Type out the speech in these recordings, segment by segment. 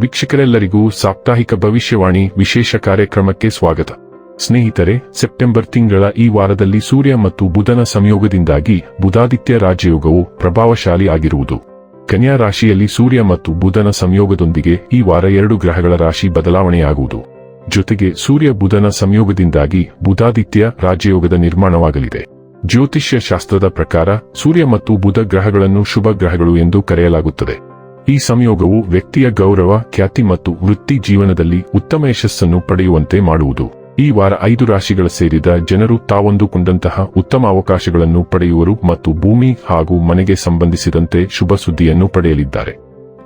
ವೀಕ್ಷಕರೆಲ್ಲರಿಗೂ ಸಾಪ್ತಾಹಿಕ ಭವಿಷ್ಯವಾಣಿ ವಿಶೇಷ ಕಾರ್ಯಕ್ರಮಕ್ಕೆ ಸ್ವಾಗತ. ಸ್ನೇಹಿತರೆ, ಸೆಪ್ಟೆಂಬರ್ ತಿಂಗಳ ಈ ವಾರದಲ್ಲಿ ಸೂರ್ಯ ಮತ್ತು ಬುಧನ ಸಂಯೋಗದಿಂದಾಗಿ ಬುಧಾದಿತ್ಯ ರಾಜಯೋಗವು ಪ್ರಭಾವಶಾಲಿ ಆಗಿರುವುದು. ಕನ್ಯಾ ರಾಶಿಯಲ್ಲಿ ಸೂರ್ಯ ಮತ್ತು ಬುಧನ ಸಂಯೋಗದೊಂದಿಗೆ ಈ ವಾರ ಎರಡು ಗ್ರಹಗಳ ರಾಶಿ ಬದಲಾವಣೆಯಾಗುವುದು. ಜೊತೆಗೆ ಸೂರ್ಯ ಬುಧನ ಸಂಯೋಗದಿಂದಾಗಿ ಬುಧಾದಿತ್ಯ ರಾಜಯೋಗದ ನಿರ್ಮಾಣವಾಗಲಿದೆ. ಜ್ಯೋತಿಷ್ಯ ಶಾಸ್ತ್ರದ ಪ್ರಕಾರ ಸೂರ್ಯ ಮತ್ತು ಬುಧ ಗ್ರಹಗಳನ್ನು ಶುಭ ಗ್ರಹಗಳು ಎಂದು ಕರೆಯಲಾಗುತ್ತದೆ. ಈ ಸಂಯೋಗವು ವ್ಯಕ್ತಿಯ ಗೌರವ, ಖ್ಯಾತಿ ಮತ್ತು ವೃತ್ತಿ ಜೀವನದಲ್ಲಿ ಉತ್ತಮ ಯಶಸ್ಸನ್ನು ಪಡೆಯುವಂತೆ ಮಾಡುವುದು. ಈ ವಾರ ಐದು ರಾಶಿಗಳ ಸೇರಿದ ಜನರು ತಾವೊಂದುಕೊಂಡಂತಹ ಉತ್ತಮ ಅವಕಾಶಗಳನ್ನು ಪಡೆಯುವರು ಮತ್ತು ಭೂಮಿ ಹಾಗೂ ಮನೆಗೆ ಸಂಬಂಧಿಸಿದಂತೆ ಶುಭ ಸುದ್ದಿಯನ್ನು ಪಡೆಯಲಿದ್ದಾರೆ.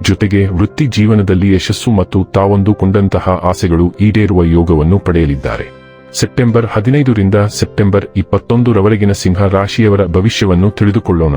ಜೊತೆಗೆ ವೃತ್ತಿ ಜೀವನದಲ್ಲಿ ಯಶಸ್ಸು ಮತ್ತು ತಾವೊಂದುಕೊಂಡಂತಹ ಆಸೆಗಳು ಈಡೇರುವ ಯೋಗವನ್ನು ಪಡೆಯಲಿದ್ದಾರೆ. ಸೆಪ್ಟೆಂಬರ್ ಹದಿನೈದರಿಂದ ಸೆಪ್ಟೆಂಬರ್ ಇಪ್ಪತ್ತೊಂದರವರೆಗಿನ ಸಿಂಹ ರಾಶಿಯವರ ಭವಿಷ್ಯವನ್ನು ತಿಳಿದುಕೊಳ್ಳೋಣ.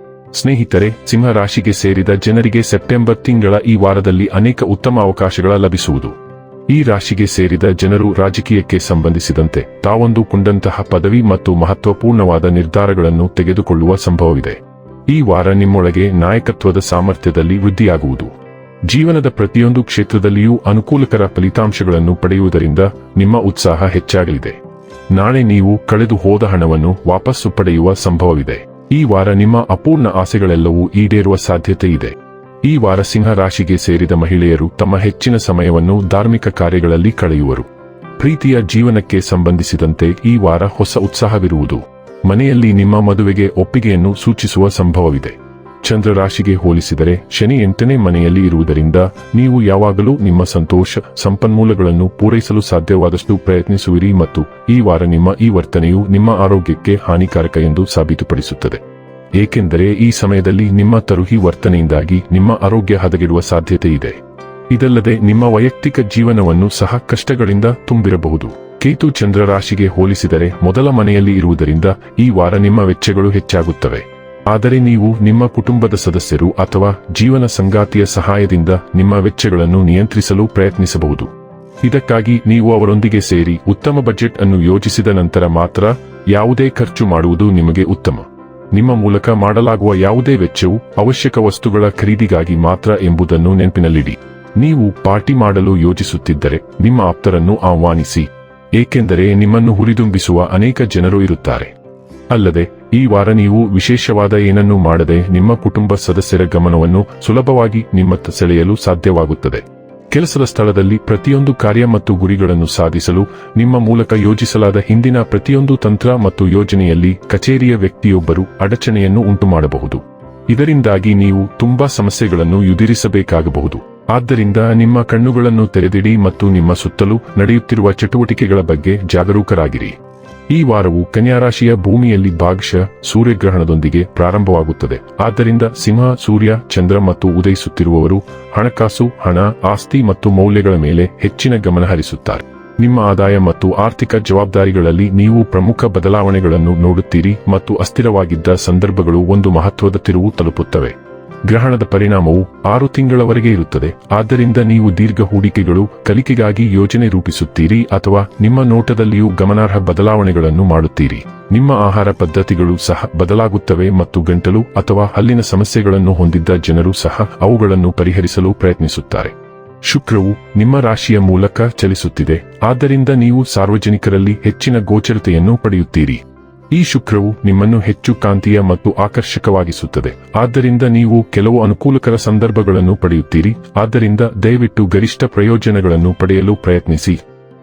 ಸ್ನೇಹಿತರೆ ಸಿಂಹ ರಾಶಿಗೆ ಸೇರಿದ ಜನರಿಗೆ ಸೆಪ್ಟೆಂಬರ್ ತಿಂಗಳ ಈ ವಾರದಲ್ಲಿ ಅನೇಕ ಉತ್ತಮ ಅವಕಾಶಗಳ ಲಭಿಸುವುದು. ಈ ರಾಶಿಗೆ ಸೇರಿದ ಜನರು ರಾಜಕೀಯಕ್ಕೆ ಸಂಬಂಧಿಸಿದಂತೆ ತಾವೊಂದು ಕುಂಡಂತಹ ಪದವಿ ಮತ್ತು ಮಹತ್ವಪೂರ್ಣವಾದ ನಿರ್ಧಾರಗಳನ್ನು ತೆಗೆದುಕೊಳ್ಳುವ ಸಂಭವವಿದೆ. ಈ ವಾರ ನಿಮ್ಮೊಳಗೆ ನಾಯಕತ್ವದ ಸಾಮರ್ಥ್ಯದಲ್ಲಿ ವೃದ್ಧಿಯಾಗುವುದು. ಜೀವನದ ಪ್ರತಿಯೊಂದು ಕ್ಷೇತ್ರದಲ್ಲಿಯೂ ಅನುಕೂಲಕರ ಫಲಿತಾಂಶಗಳನ್ನು ಪಡೆಯುವುದರಿಂದ ನಿಮ್ಮ ಉತ್ಸಾಹ ಹೆಚ್ಚಾಗಲಿದೆ. ನಾಳೆ ನೀವು ಕಳೆದು ಹೋದ ಹಣವನ್ನು ವಾಪಸ್ಸು ಪಡೆಯುವ ಸಂಭವವಿದೆ. ಈ ವಾರ ನಿಮ್ಮ ಅಪೂರ್ಣ ಆಸೆಗಳೆಲ್ಲವೂ ಈಡೇರುವ ಸಾಧ್ಯತೆ ಇದೆ ಈ ವಾರ ಸಿಂಹ ರಾಶಿಗೆ ಸೇರಿದ ಮಹಿಳೆಯರು ತಮ್ಮ ಹೆಚ್ಚಿನ ಸಮಯವನ್ನು ಧಾರ್ಮಿಕ ಕಾರ್ಯಗಳಲ್ಲಿ ಕಳೆಯುವರು. ಪ್ರೀತಿಯ ಜೀವನಕ್ಕೆ ಸಂಬಂಧಿಸಿದಂತೆ ಈ ವಾರ ಹೊಸ ಉತ್ಸಾಹವಿರುವುದು. ಮನೆಯಲ್ಲಿ ನಿಮ್ಮ ಮದುವೆಗೆ ಒಪ್ಪಿಗೆಯನ್ನು ಸೂಚಿಸುವ ಸಂಭವವಿದೆ. ಚಂದ್ರ ರಾಶಿಗೆ ಹೋಲಿಸಿದರೆ ಶನಿ ಎಂಟನೇ ಮನೆಯಲ್ಲಿ ಇರುವುದರಿಂದ ನೀವು ಯಾವಾಗಲೂ ನಿಮ್ಮ ಸಂತೋಷ, ಸಂಪನ್ಮೂಲಗಳನ್ನು ಪೂರೈಸಲು ಸಾಧ್ಯವಾದಷ್ಟು ಪ್ರಯತ್ನಿಸುವಿರಿ ಮತ್ತು ಈ ವಾರ ನಿಮ್ಮ ಈ ವರ್ತನೆಯು ನಿಮ್ಮ ಆರೋಗ್ಯಕ್ಕೆ ಹಾನಿಕಾರಕ ಎಂದು ಸಾಬೀತುಪಡಿಸುತ್ತದೆ. ಏಕೆಂದರೆ ಈ ಸಮಯದಲ್ಲಿ ನಿಮ್ಮ ತರುಹಿ ವರ್ತನೆಯಿಂದಾಗಿ ನಿಮ್ಮ ಆರೋಗ್ಯ ಹದಗೆಡುವ ಸಾಧ್ಯತೆ ಇದೆ ಇದಲ್ಲದೆ ನಿಮ್ಮ ವೈಯಕ್ತಿಕ ಜೀವನವನ್ನು ಸಹ ಕಷ್ಟಗಳಿಂದ ತುಂಬಿರಬಹುದು. ಕೇತು ಚಂದ್ರ ರಾಶಿಗೆ ಹೋಲಿಸಿದರೆ ಮೊದಲ ಮನೆಯಲ್ಲಿ ಇರುವುದರಿಂದ ಈ ವಾರ ನಿಮ್ಮ ವೆಚ್ಚಗಳು ಹೆಚ್ಚಾಗುತ್ತವೆ. ಆದರೆ ನೀವು ನಿಮ್ಮ ಕುಟುಂಬದ ಸದಸ್ಯರು ಅಥವಾ ಜೀವನ ಸಂಗಾತಿಯ ಸಹಾಯದಿಂದ ನಿಮ್ಮ ವೆಚ್ಚಗಳನ್ನು ನಿಯಂತ್ರಿಸಲು ಪ್ರಯತ್ನಿಸಬಹುದು. ಇದಕ್ಕಾಗಿ ನೀವು ಅವರೊಂದಿಗೆ ಸೇರಿ ಉತ್ತಮ ಬಜೆಟ್ ಅನ್ನು ಯೋಜಿಸಿದ ನಂತರ ಮಾತ್ರ ಯಾವುದೇ ಖರ್ಚು ಮಾಡುವುದು ನಿಮಗೆ ಉತ್ತಮ. ನಿಮ್ಮ ಮೂಲಕ ಮಾಡಲಾಗುವ ಯಾವುದೇ ವೆಚ್ಚವು ಅವಶ್ಯಕ ವಸ್ತುಗಳ ಖರೀದಿಗಾಗಿ ಮಾತ್ರ ಎಂಬುದನ್ನು ನೆನಪಿನಲ್ಲಿಡಿ. ನೀವು ಪಾರ್ಟಿ ಮಾಡಲು ಯೋಜಿಸುತ್ತಿದ್ದರೆ ನಿಮ್ಮ ಆಪ್ತರನ್ನು ಆಹ್ವಾನಿಸಿ. ಏಕೆಂದರೆ ನಿಮ್ಮನ್ನು ಹುರಿದುಂಬಿಸುವ ಅನೇಕ ಜನರು ಇರುತ್ತಾರೆ. ಅಲ್ಲದೆ ಈ ವಾರ ನೀವು ವಿಶೇಷವಾದ ಏನನ್ನೂ ಮಾಡದೆ ನಿಮ್ಮ ಕುಟುಂಬ ಸದಸ್ಯರ ಗಮನವನ್ನು ಸುಲಭವಾಗಿ ನಿಮ್ಮತ್ತ ಸೆಳೆಯಲು ಸಾಧ್ಯವಾಗುತ್ತದೆ. ಕೆಲಸದ ಸ್ಥಳದಲ್ಲಿ ಪ್ರತಿಯೊಂದು ಕಾರ್ಯ ಮತ್ತು ಗುರಿಗಳನ್ನು ಸಾಧಿಸಲು ನಿಮ್ಮ ಮೂಲಕ ಯೋಜಿಸಲಾದ ಹಿಂದಿನ ಪ್ರತಿಯೊಂದು ತಂತ್ರ ಮತ್ತು ಯೋಜನೆಯಲ್ಲಿ ಕಚೇರಿಯ ವ್ಯಕ್ತಿಯೊಬ್ಬರು ಅಡಚಣೆಯನ್ನು ಉಂಟುಮಾಡಬಹುದು. ಇದರಿಂದಾಗಿ ನೀವು ತುಂಬಾ ಸಮಸ್ಯೆಗಳನ್ನು ಎದುರಿಸಬೇಕಾಗಬಹುದು. ಆದ್ದರಿಂದ ನಿಮ್ಮ ಕಣ್ಣುಗಳನ್ನು ತೆರೆದಿಡಿ ಮತ್ತು ನಿಮ್ಮ ಸುತ್ತಲೂ ನಡೆಯುತ್ತಿರುವ ಚಟುವಟಿಕೆಗಳ ಬಗ್ಗೆ ಜಾಗರೂಕರಾಗಿರಿ. ಈ ವಾರವು ಕನ್ಯಾರಾಶಿಯ ಭೂಮಿಯಲ್ಲಿ ಭಾಗಶಃ ಸೂರ್ಯಗ್ರಹಣದೊಂದಿಗೆ ಪ್ರಾರಂಭವಾಗುತ್ತದೆ. ಆದ್ದರಿಂದ ಸಿಂಹ, ಸೂರ್ಯ, ಚಂದ್ರ ಮತ್ತು ಉದಯಿಸುತ್ತಿರುವವರು ಹಣಕಾಸು, ಹಣ, ಆಸ್ತಿ ಮತ್ತು ಮೌಲ್ಯಗಳ ಮೇಲೆ ಹೆಚ್ಚಿನ ಗಮನ ಹರಿಸುತ್ತಾರೆ. ನಿಮ್ಮ ಆದಾಯ ಮತ್ತು ಆರ್ಥಿಕ ಜವಾಬ್ದಾರಿಗಳಲ್ಲಿ ನೀವು ಪ್ರಮುಖ ಬದಲಾವಣೆಗಳನ್ನು ನೋಡುತ್ತೀರಿ ಮತ್ತು ಅಸ್ಥಿರವಾಗಿದ್ದ ಸಂದರ್ಭಗಳು ಒಂದು ಮಹತ್ವದ ತಿರುವು ತಲುಪುತ್ತವೆ. ಗ್ರಹಣದ ಪರಿಣಾಮವು ಆರು ತಿಂಗಳವರೆಗೆ ಇರುತ್ತದೆ. ಆದ್ದರಿಂದ ನೀವು ದೀರ್ಘ ಹೂಡಿಕೆಗಳು, ಕಲಿಕೆಗಾಗಿ ಯೋಜನೆ ರೂಪಿಸುತ್ತೀರಿ ಅಥವಾ ನಿಮ್ಮ ನೋಟದಲ್ಲಿಯೂ ಗಮನಾರ್ಹ ಬದಲಾವಣೆಗಳನ್ನು ಮಾಡುತ್ತೀರಿ. ನಿಮ್ಮ ಆಹಾರ ಪದ್ಧತಿಗಳು ಸಹ ಬದಲಾಗುತ್ತವೆ ಮತ್ತು ಗಂಟಲು ಅಥವಾ ಹಲ್ಲಿನ ಸಮಸ್ಯೆಗಳನ್ನು ಹೊಂದಿದ್ದ ಜನರು ಸಹ ಅವುಗಳನ್ನು ಪರಿಹರಿಸಲು ಪ್ರಯತ್ನಿಸುತ್ತಾರೆ. ಶುಕ್ರವು ನಿಮ್ಮ ರಾಶಿಯ ಮೂಲಕ ಚಲಿಸುತ್ತಿದೆ. ಆದ್ದರಿಂದ ನೀವು ಸಾರ್ವಜನಿಕರಲ್ಲಿ ಹೆಚ್ಚಿನ ಗೋಚರತೆಯನ್ನು ಪಡೆಯುತ್ತೀರಿ. ಈ ಶುಕ್ರವು ನಿಮ್ಮನ್ನು ಹೆಚ್ಚು ಕಾಂತೀಯ ಮತ್ತು ಆಕರ್ಷಕವಾಗಿಸುತ್ತದೆ. ಆದ್ದರಿಂದ ನೀವು ಕೆಲವು ಅನುಕೂಲಕರ ಸಂದರ್ಭಗಳನ್ನು ಪಡೆಯುತ್ತೀರಿ. ಆದ್ದರಿಂದ ದಯವಿಟ್ಟು ಗರಿಷ್ಠ ಪ್ರಯೋಜನಗಳನ್ನು ಪಡೆಯಲು ಪ್ರಯತ್ನಿಸಿ.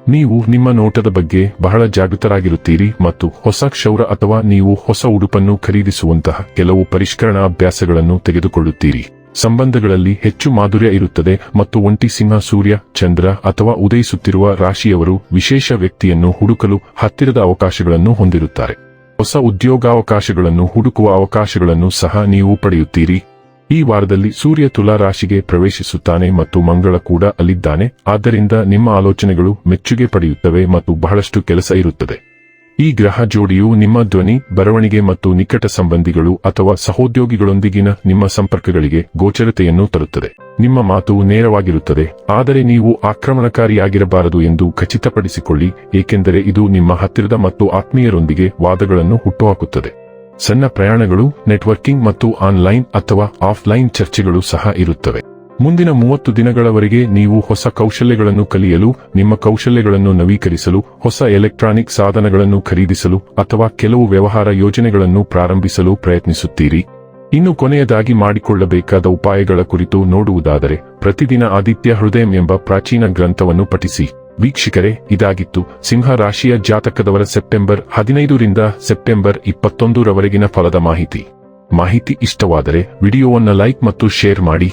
ನೀವು ನಿಮ್ಮ ನೋಟದ ಬಗ್ಗೆ ಬಹಳ ಜಾಗೃತರಾಗಿರುತ್ತೀರಿ ಮತ್ತು ಹೊಸ ಕ್ಷೌರ ಅಥವಾ ನೀವು ಹೊಸ ಉಡುಪನ್ನು ಖರೀದಿಸುವಂತಹ ಕೆಲವು ಪರಿಷ್ಕರಣಾ ಅಭ್ಯಾಸಗಳನ್ನು ತೆಗೆದುಕೊಳ್ಳುತ್ತೀರಿ. ಸಂಬಂಧಗಳಲ್ಲಿ ಹೆಚ್ಚು ಮಾಧುರ್ಯ ಇರುತ್ತದೆ ಮತ್ತು ಒಂಟಿ ಸಿಂಹ, ಸೂರ್ಯ, ಚಂದ್ರ ಅಥವಾ ಉದಯಿಸುತ್ತಿರುವ ರಾಶಿಯವರು ವಿಶೇಷ ವ್ಯಕ್ತಿಯನ್ನು ಹುಡುಕಲು ಹತ್ತಿರದ ಅವಕಾಶಗಳನ್ನು ಹೊಂದಿರುತ್ತಾರೆ. ಹೊಸ ಉದ್ಯೋಗಾವಕಾಶಗಳನ್ನು ಹುಡುಕುವ ಅವಕಾಶಗಳನ್ನು ಸಹ ನೀವು ಪಡೆಯುತ್ತೀರಿ. ಈ ವಾರದಲ್ಲಿ ಸೂರ್ಯ ತುಲಾ ರಾಶಿಗೆ ಪ್ರವೇಶಿಸುತ್ತಾನೆ ಮತ್ತು ಮಂಗಳ ಕೂಡ ಅಲ್ಲಿದ್ದಾನೆ. ಆದ್ದರಿಂದ ನಿಮ್ಮ ಆಲೋಚನೆಗಳು ಮೆಚ್ಚುಗೆ ಪಡೆಯುತ್ತವೆ ಮತ್ತು ಬಹಳಷ್ಟು ಕೆಲಸ ಇರುತ್ತದೆ. ಈ ಗ್ರಹ ಜೋಡಿಯು ನಿಮ್ಮ ಧ್ವನಿ, ಬರವಣಿಗೆ ಮತ್ತು ನಿಕಟ ಸಂಬಂಧಿಗಳು ಅಥವಾ ಸಹೋದ್ಯೋಗಿಗಳೊಂದಿಗಿನ ನಿಮ್ಮ ಸಂಪರ್ಕಗಳಿಗೆ ಗೋಚರತೆಯನ್ನು ತರುತ್ತದೆ. ನಿಮ್ಮ ಮಾತು ನೇರವಾಗಿರುತ್ತದೆ, ಆದರೆ ನೀವು ಆಕ್ರಮಣಕಾರಿಯಾಗಿರಬಾರದು ಎಂದು ಖಚಿತಪಡಿಸಿಕೊಳ್ಳಿ, ಏಕೆಂದರೆ ಇದು ನಿಮ್ಮ ಹತ್ತಿರದ ಮತ್ತು ಆತ್ಮೀಯರೊಂದಿಗೆ ವಾದಗಳನ್ನು ಹುಟ್ಟುಹಾಕುತ್ತದೆ. ಸಣ್ಣ ಪ್ರಯಾಣಗಳು, ನೆಟ್ವರ್ಕಿಂಗ್ ಮತ್ತು ಆನ್ಲೈನ್ ಅಥವಾ ಆಫ್ಲೈನ್ ಚರ್ಚೆಗಳು ಸಹ ಇರುತ್ತವೆ. ಮುಂದಿನ ಮೂವತ್ತು ದಿನಗಳವರೆಗೆ ನೀವು ಹೊಸ ಕೌಶಲ್ಯಗಳನ್ನು ಕಲಿಯಲು, ನಿಮ್ಮ ಕೌಶಲ್ಯಗಳನ್ನು ನವೀಕರಿಸಲು, ಹೊಸ ಎಲೆಕ್ಟ್ರಾನಿಕ್ ಸಾಧನಗಳನ್ನು ಖರೀದಿಸಲು ಅಥವಾ ಕೆಲವು ವ್ಯವಹಾರ ಯೋಜನೆಗಳನ್ನು ಪ್ರಾರಂಭಿಸಲು ಪ್ರಯತ್ನಿಸುತ್ತೀರಿ. ಇನ್ನು ಕೊನೆಯದಾಗಿ ಮಾಡಿಕೊಳ್ಳಬೇಕಾದ ಉಪಾಯಗಳ ಕುರಿತು ನೋಡುವುದಾದರೆ, ಪ್ರತಿದಿನ ಆದಿತ್ಯ ಹೃದಯಂ ಎಂಬ ಪ್ರಾಚೀನ ಗ್ರಂಥವನ್ನು ಪಠಿಸಿ. ವೀಕ್ಷಕರೇ, ಇದಾಗಿತ್ತು ಸಿಂಹ ರಾಶಿಯ ಜಾತಕದವರ ಸೆಪ್ಟೆಂಬರ್ ಹದಿನೈದರಿಂದ ಸೆಪ್ಟೆಂಬರ್ ಇಪ್ಪತ್ತೊಂದರವರೆಗಿನ ಫಲದ ಮಾಹಿತಿ. ಮಾಹಿತಿ ಇಷ್ಟವಾದರೆ ವಿಡಿಯೋವನ್ನು ಲೈಕ್ ಮತ್ತು ಶೇರ್ ಮಾಡಿ.